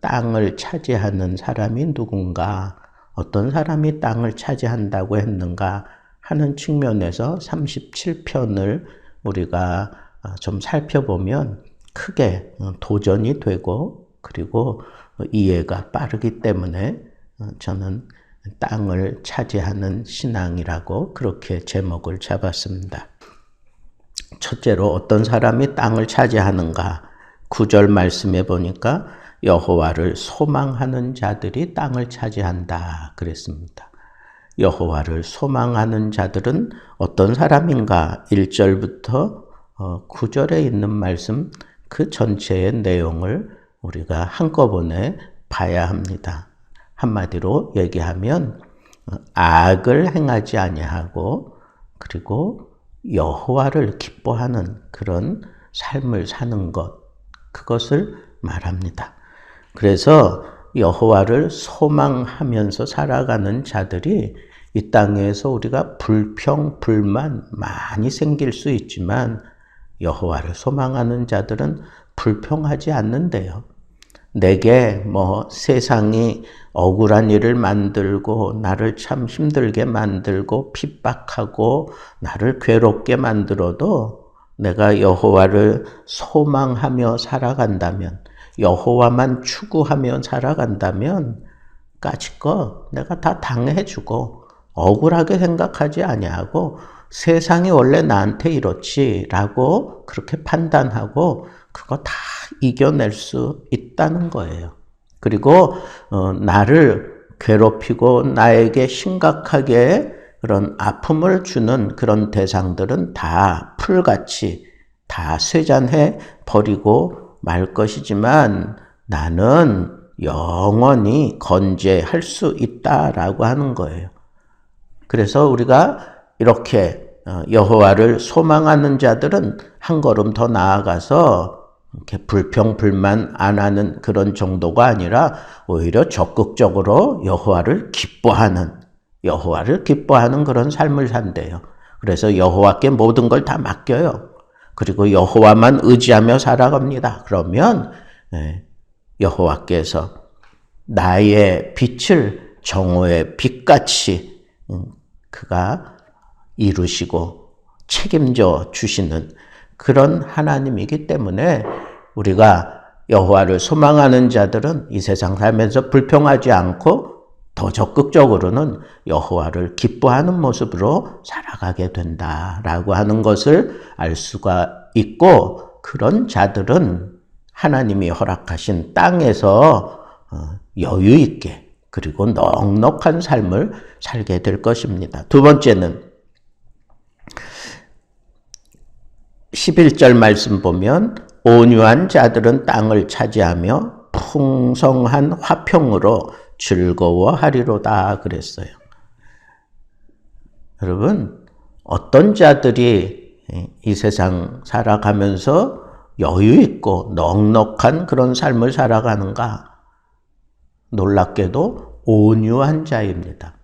땅을 차지하는 사람이 누군가, 어떤 사람이 땅을 차지한다고 했는가 하는 측면에서 37편을 우리가 어, 좀 살펴보면 크게 어, 도전이 되고 그리고 이해가 빠르기 때문에 어, 저는 땅을 차지하는 신앙이라고 그렇게 제목을 잡았습니다. 첫째로 어떤 사람이 땅을 차지하는가? 구절 말씀해 보니까 여호와를 소망하는 자들이 땅을 차지한다 그랬습니다. 여호와를 소망하는 자들은 어떤 사람인가? 1절부터 9절에 어, 있는 말씀 그 전체의 내용을 우리가 한꺼번에 봐야 합니다. 한마디로 얘기하면 어, 악을 행하지 아니하고 그리고 여호와를 기뻐하는 그런 삶을 사는 것 그것을 말합니다. 그래서 여호와를 소망하면서 살아가는 자들이 이 땅에서 우리가 불평, 불만 많이 생길 수 있지만 여호와를 소망하는 자들은 불평하지 않는데요. 내게 뭐 세상이 억울한 일을 만들고 나를 참 힘들게 만들고 핍박하고 나를 괴롭게 만들어도 내가 여호와를 소망하며 살아간다면 여호와만 추구하며 살아간다면 까짓거 내가 다 당해주고 억울하게 생각하지 아니하고 세상이 원래 나한테 이렇지라고 그렇게 판단하고 그거 다 이겨낼 수 있다는 거예요. 그리고 어, 나를 괴롭히고 나에게 심각하게 그런 아픔을 주는 그런 대상들은 다 풀같이 다 쇠잔해 버리고 말 것이지만 나는 영원히 건재할 수 있다라고 하는 거예요. 그래서 우리가 이렇게 어, 여호와를 소망하는 자들은 한 걸음 더 나아가서 이렇게 불평 불만 안 하는 그런 정도가 아니라 오히려 적극적으로 여호와를 기뻐하는 여호와를 기뻐하는 그런 삶을 산대요. 그래서 여호와께 모든 걸 다 맡겨요. 그리고 여호와만 의지하며 살아갑니다. 그러면 예, 여호와께서 나의 빛을 정오의 빛같이 음, 그가 이루시고 책임져 주시는 그런 하나님이기 때문에 우리가 여호와를 소망하는 자들은 이 세상 살면서 불평하지 않고 더 적극적으로는 여호와를 기뻐하는 모습으로 살아가게 된다라고 하는 것을 알 수가 있고 그런 자들은 하나님이 허락하신 땅에서 어, 여유 있게 그리고 넉넉한 삶을 살게 될 것입니다. 두 번째는 11절 말씀 보면 온유한 자들은 땅을 차지하며 풍성한 화평으로 즐거워하리로다 그랬어요. 여러분, 어떤 자들이 이 세상 살아가면서 여유 있고 넉넉한 그런 삶을 살아가는가? 놀랍게도 온유한 자입니다.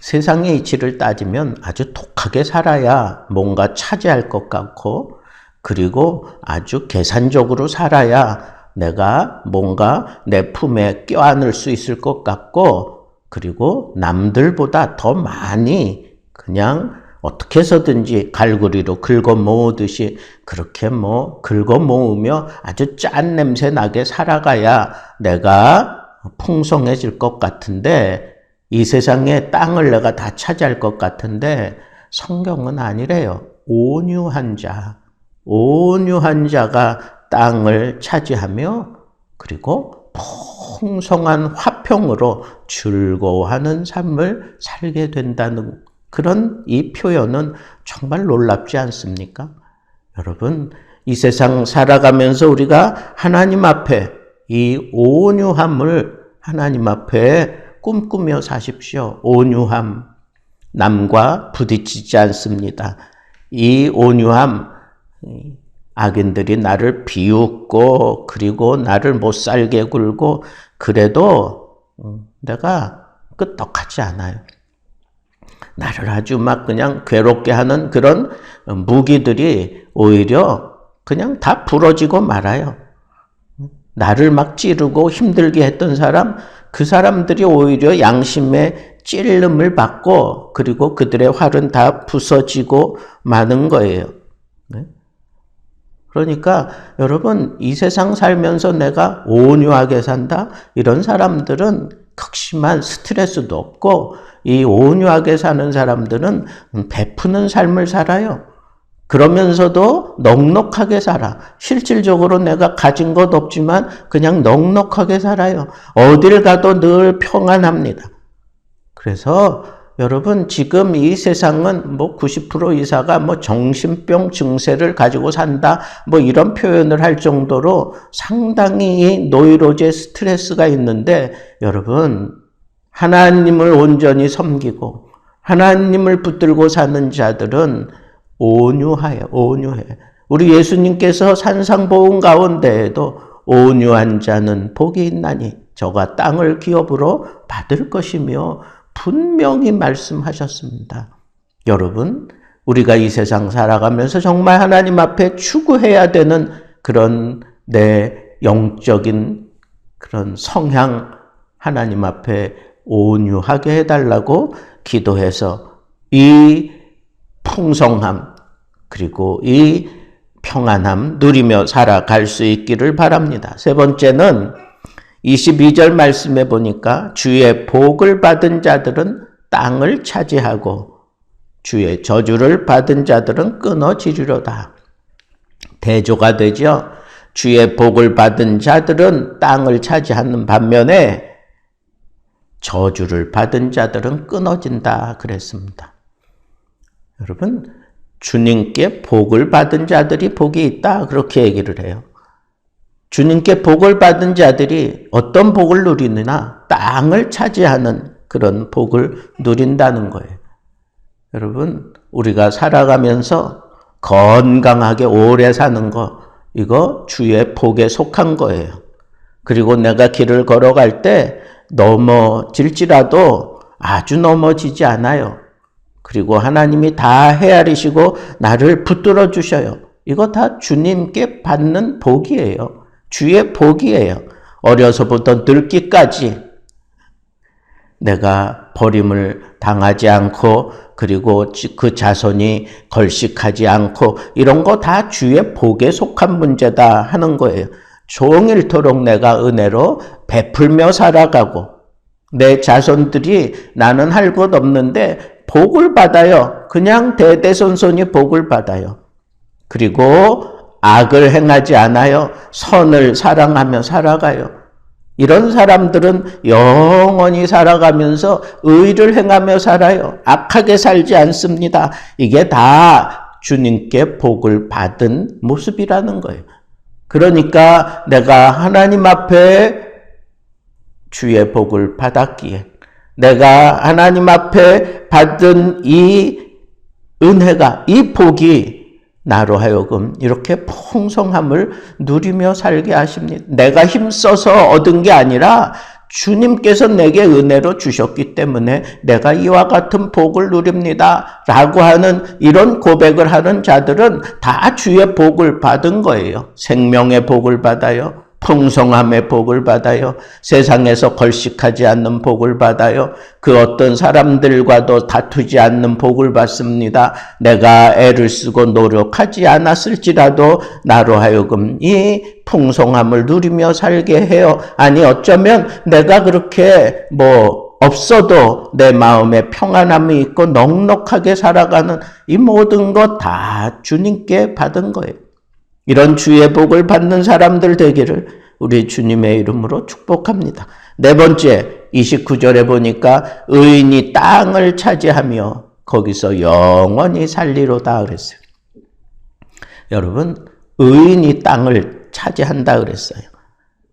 세상의 이치를 따지면 아주 독하게 살아야 뭔가 차지할 것 같고, 그리고 아주 계산적으로 살아야 내가 뭔가 내 품에 껴안을 수 있을 것 같고, 그리고 남들보다 더 많이 그냥 어떻게 해서든지 갈고리로 긁어 모으듯이 그렇게 뭐 긁어 모으며 아주 짠 냄새 나게 살아가야 내가 풍성해질 것 같은데 이 세상에 땅을 내가 다 차지할 것 같은데 성경은 아니래요. 온유한 자, 온유한 자가 땅을 차지하며 그리고 풍성한 화평으로 즐거워하는 삶을 살게 된다는 그런 이 표현은 정말 놀랍지 않습니까? 여러분, 이 세상 살아가면서 우리가 하나님 앞에 이 온유함을 하나님 앞에 꿈꾸며 사십시오. 온유함. 남과 부딪히지 않습니다. 이 온유함, 악인들이 나를 비웃고, 그리고 나를 못 살게 굴고, 그래도 음, 내가 끄떡하지 않아요. 나를 아주 막 그냥 괴롭게 하는 그런 무기들이 오히려 그냥 다 부러지고 말아요. 나를 막 찌르고 힘들게 했던 사람, 그 사람들이 오히려 양심의 찔름을 받고 그리고 그들의 활은 다 부서지고 마는 거예요. 네? 그러니까 여러분 이 세상 살면서 내가 온유하게 산다 이런 사람들은 극심한 스트레스도 없고 이 온유하게 사는 사람들은 베푸는 삶을 살아요. 그러면서도 넉넉하게 살아. 실질적으로 내가 가진 것 없지만 그냥 넉넉하게 살아요. 어딜 가도 늘 평안합니다. 그래서 여러분 지금 이 세상은 뭐 90% 이사가 뭐 정신병 증세를 가지고 산다 뭐 이런 표현을 할 정도로 상당히 노이로제 스트레스가 있는데 여러분 하나님을 온전히 섬기고 하나님을 붙들고 사는 자들은 온유하여 온유해. 우리 예수님께서 산상보훈 가운데에도 온유한 자는 복이 있나니 저가 땅을 기업으로 받을 것이며 분명히 말씀하셨습니다. 여러분, 우리가 이 세상 살아가면서 정말 하나님 앞에 추구해야 되는 그런 내 영적인 그런 성향 하나님 앞에 온유하게 해달라고 기도해서 이 풍성함 그리고 이 평안함 누리며 살아갈 수 있기를 바랍니다. 세 번째는 22절 말씀에 보니까 주의 복을 받은 자들은 땅을 차지하고 주의 저주를 받은 자들은 끊어지리로다. 대조가 되죠. 주의 복을 받은 자들은 땅을 차지하는 반면에 저주를 받은 자들은 끊어진다 그랬습니다. 여러분, 주님께 복을 받은 자들이 복이 있다 그렇게 얘기를 해요. 주님께 복을 받은 자들이 어떤 복을 누리느냐? 땅을 차지하는 그런 복을 누린다는 거예요. 여러분, 우리가 살아가면서 건강하게 오래 사는 거, 이거 주의 복에 속한 거예요. 그리고 내가 길을 걸어갈 때 넘어질지라도 아주 넘어지지 않아요. 그리고 하나님이 다 헤아리시고 나를 붙들어 주셔요. 이거 다 주님께 받는 복이에요. 주의 복이에요. 어려서부터 늙기까지 내가 버림을 당하지 않고 그리고 그 자손이 걸식하지 않고 이런 거 다 주의 복에 속한 문제다 하는 거예요. 종일토록 내가 은혜로 베풀며 살아가고 내 자손들이 나는 할 것 없는데 복을 받아요. 그냥 대대손손이 복을 받아요. 그리고 악을 행하지 않아요. 선을 사랑하며 살아가요. 이런 사람들은 영원히 살아가면서 의를 행하며 살아요. 악하게 살지 않습니다. 이게 다 주님께 복을 받은 모습이라는 거예요. 그러니까 내가 하나님 앞에 주의 복을 받았기에 내가 하나님 앞에 받은 이 은혜가, 이 복이 나로 하여금 이렇게 풍성함을 누리며 살게 하십니다. 내가 힘써서 얻은 게 아니라 주님께서 내게 은혜로 주셨기 때문에 내가 이와 같은 복을 누립니다. 라고 하는 이런 고백을 하는 자들은 다 주의 복을 받은 거예요. 생명의 복을 받아요. 풍성함의 복을 받아요. 세상에서 걸식하지 않는 복을 받아요. 그 어떤 사람들과도 다투지 않는 복을 받습니다. 내가 애를 쓰고 노력하지 않았을지라도 나로 하여금 이 풍성함을 누리며 살게 해요. 아니 어쩌면 내가 그렇게 뭐 없어도 내 마음에 평안함이 있고 넉넉하게 살아가는 이 모든 것 다 주님께 받은 거예요. 이런 주의 복을 받는 사람들 되기를 우리 주님의 이름으로 축복합니다. 네 번째, 29절에 보니까 의인이 땅을 차지하며 거기서 영원히 살리로다 그랬어요. 여러분, 의인이 땅을 차지한다 그랬어요.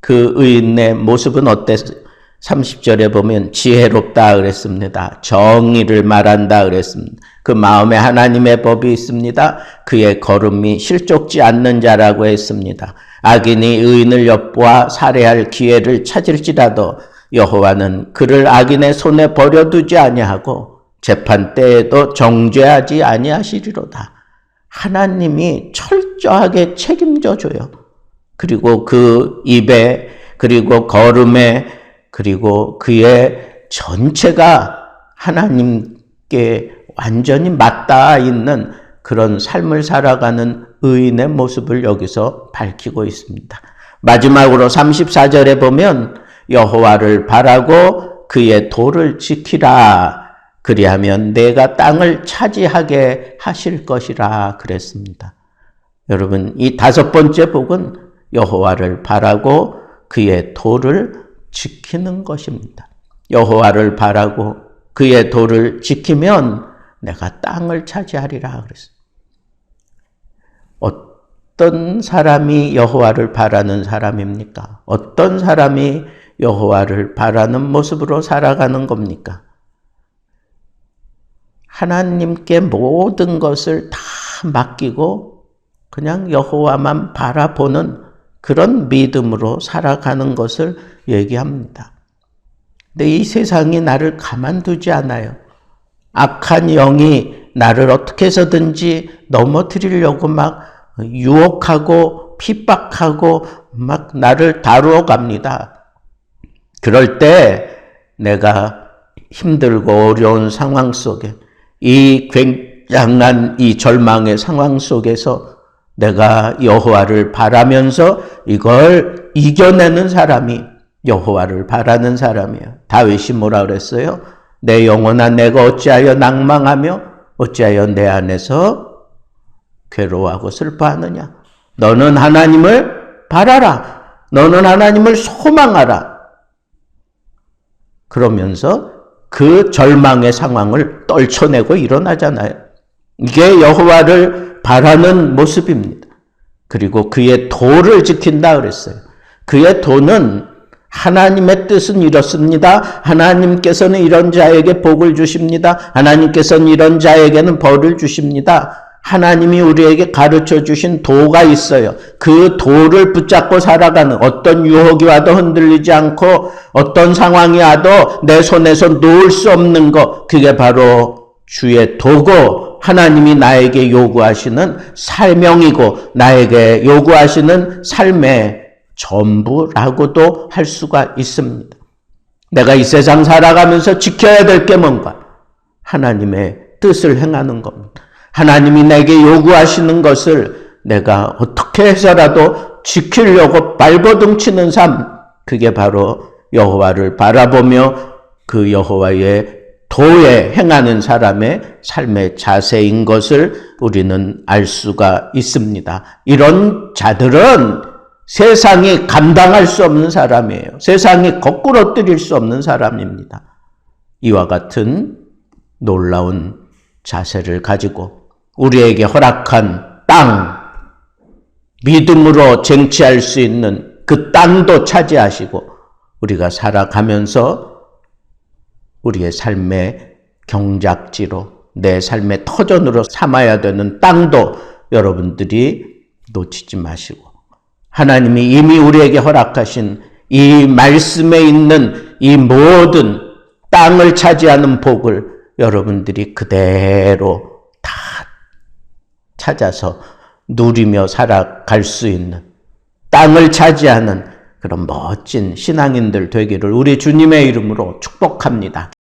그 의인의 모습은 어땠어요? 30절에 보면 지혜롭다 그랬습니다. 정의를 말한다 그랬습니다. 그 마음에 하나님의 법이 있습니다. 그의 걸음이 실족지 않는 자라고 했습니다. 악인이 의인을 엿보아 살해할 기회를 찾을지라도 여호와는 그를 악인의 손에 버려두지 아니하고 재판 때에도 정죄하지 아니하시리로다. 하나님이 철저하게 책임져 줘요. 그리고 그 입에 그리고 걸음에 그리고 그의 전체가 하나님께 완전히 맞닿아 있는 그런 삶을 살아가는 의인의 모습을 여기서 밝히고 있습니다. 마지막으로 34절에 보면 여호와를 바라고 그의 도를 지키라. 그리하면 내가 땅을 차지하게 하실 것이라 그랬습니다. 여러분, 이 다섯 번째 복은 여호와를 바라고 그의 도를 지키는 것입니다. 여호와를 바라고 그의 도를 지키면 내가 땅을 차지하리라 그랬어요. 어떤 사람이 여호와를 바라는 사람입니까? 어떤 사람이 여호와를 바라는 모습으로 살아가는 겁니까? 하나님께 모든 것을 다 맡기고 그냥 여호와만 바라보는 그런 믿음으로 살아가는 것을 얘기합니다. 근데 이 세상이 나를 가만두지 않아요. 악한 영이 나를 어떻게 해서든지 넘어뜨리려고 막 유혹하고 핍박하고 막 나를 다루어 갑니다. 그럴 때 내가 힘들고 어려운 상황 속에 이 굉장한 이 절망의 상황 속에서 내가 여호와를 바라면서 이걸 이겨내는 사람이 여호와를 바라는 사람이에요. 다윗이 뭐라 그랬어요? 내 영혼아 내가 어찌하여 낭망하며 어찌하여 내 안에서 괴로워하고 슬퍼하느냐? 너는 하나님을 바라라. 너는 하나님을 소망하라. 그러면서 그 절망의 상황을 떨쳐내고 일어나잖아요. 이게 여호와를 바라는 모습입니다. 그리고 그의 도를 지킨다 그랬어요. 그의 도는 하나님의 뜻은 이렇습니다. 하나님께서는 이런 자에게 복을 주십니다. 하나님께서는 이런 자에게는 벌을 주십니다. 하나님이 우리에게 가르쳐 주신 도가 있어요. 그 도를 붙잡고 살아가는 어떤 유혹이 와도 흔들리지 않고 어떤 상황이 와도 내 손에서 놓을 수 없는 것. 그게 바로 주의 도고 하나님이 나에게 요구하시는 사명이고 나에게 요구하시는 삶의 전부라고도 할 수가 있습니다. 내가 이 세상 살아가면서 지켜야 될 게 뭔가? 하나님의 뜻을 행하는 겁니다. 하나님이 내게 요구하시는 것을 내가 어떻게 해서라도 지키려고 발버둥 치는 삶, 그게 바로 여호와를 바라보며 그 여호와의 도에 행하는 사람의 삶의 자세인 것을 우리는 알 수가 있습니다. 이런 자들은 세상이 감당할 수 없는 사람이에요. 세상이 거꾸로 뜨릴 수 없는 사람입니다. 이와 같은 놀라운 자세를 가지고 우리에게 허락한 땅, 믿음으로 쟁취할 수 있는 그 땅도 차지하시고 우리가 살아가면서 우리의 삶의 경작지로 내 삶의 터전으로 삼아야 되는 땅도 여러분들이 놓치지 마시고 하나님이 이미 우리에게 허락하신 이 말씀에 있는 이 모든 땅을 차지하는 복을 여러분들이 그대로 다 찾아서 누리며 살아갈 수 있는 땅을 차지하는 그런 멋진 신앙인들 되기를 우리 주님의 이름으로 축복합니다.